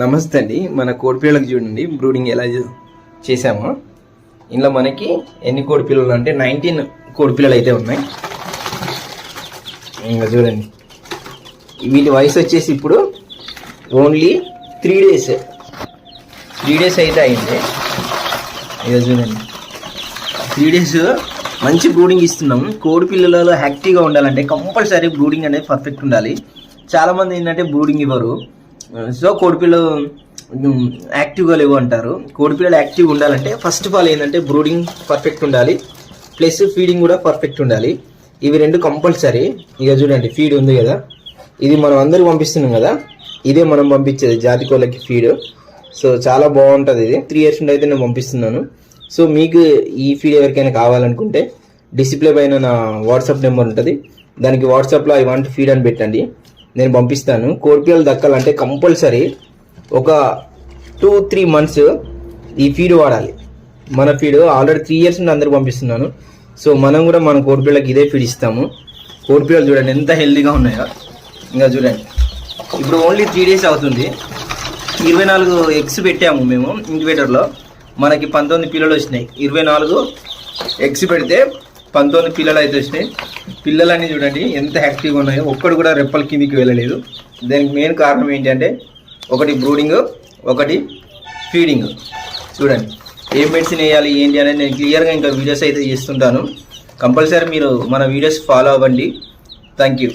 నమస్తే అండి. మన కోడిపిల్లలకు చూడండి. బ్రూడింగ్ ఎలా చేసామో ఇందులో మనకి ఎన్ని కోడిపిల్లలు అంటే నైన్టీన్ కోడిపిల్లలు అయితే ఉన్నాయి. ఇంకా చూడండి. వీటి వయసు వచ్చేసి ఇప్పుడు only three days. Three days అయితే అయింది. ఇక చూడండి. త్రీ డేస్ మంచి బ్రూడింగ్ ఇస్తున్నాం. కోడిపిల్లలలో యాక్టివ్గా ఉండాలంటే కంపల్సరీ బ్రూడింగ్ అనేది పర్ఫెక్ట్ ఉండాలి. చాలామంది ఏంటంటే బ్రూడింగ్ ఇవ్వరు. Uh, సో కోడిపిల్లలు యాక్టివ్గా లేవు అంటారు. కోడిపిల్లలు యాక్టివ్గా ఉండాలంటే ఫస్ట్ ఆఫ్ ఆల్ ఏంటంటే బ్రూడింగ్ పర్ఫెక్ట్ ఉండాలి. ప్లస్ ఫీడింగ్ కూడా పర్ఫెక్ట్ ఉండాలి. ఇవి రెండు కంపల్సరీ ఇక చూడండి ఫీడ్ ఉంది కదా. ఇది మనం అందరికి పంపిస్తున్నాం కదా. ఇదే మనం పంపించేది జాతి కోళ్ళకి ఫీడ్ సో చాలా బాగుంటుంది ఇది. త్రీ ఇయర్స్ నుండి అయితే నేను పంపిస్తున్నాను. సో మీకు ఈ ఫీడ్ ఎవరికైనా కావాలనుకుంటే డిస్ప్లే పైన నా వాట్సాప్ నెంబర్ ఉంటుంది. దానికి వాట్సాప్లో ఐ వాంట్ ఫీడ్ అని పెట్టండి. నేను పంపిస్తాను. కోడిపిల్లలు దక్కాలంటే కంపల్సరీ ఒక టూ త్రీ మంత్స్ ఈ ఫీడ్ వాడాలి. మన ఫీడ్ ఆల్రెడీ త్రీ ఇయర్స్ నుండి అందరికి పంపిస్తున్నాను. సో మనం కూడా మన కోడిపిల్లకి ఇదే ఫీడ్ ఇస్తాము. కోడిపిల్లలు చూడండి ఎంత హెల్దీగా ఉన్నాయో. ఇంకా చూడండి. ఇప్పుడు ఓన్లీ త్రీ డేస్ అవుతుంది. ఇరవై నాలుగు ఎగ్స్ పెట్టాము మేము ఇంక్యుబేటర్లో. మనకి పంతొమ్మిది పిల్లలు వచ్చినాయి. ఇరవై నాలుగు ఎగ్స్ పెడితే పంతొమ్మిది పిల్లలు అయితే వచ్చినాయి. పిల్లలన్నీ చూడండి ఎంత యాక్టివ్గా ఉన్నాయో. ఒక్కడు కూడా రెప్పల కిందికి వెళ్ళలేదు. దానికి మెయిన్ కారణం ఏంటంటే ఒకటి బ్రూడింగ్ ఒకటి ఫీడింగ్. చూడండి ఏ మెడిసిన్ వేయాలి ఏంటి అనేది నేను క్లియర్గా ఇంకా వీడియోస్ అయితే చేస్తుంటాను. కంపల్సరీ మీరు మన వీడియోస్ ఫాలో అవ్వండి. Thank you.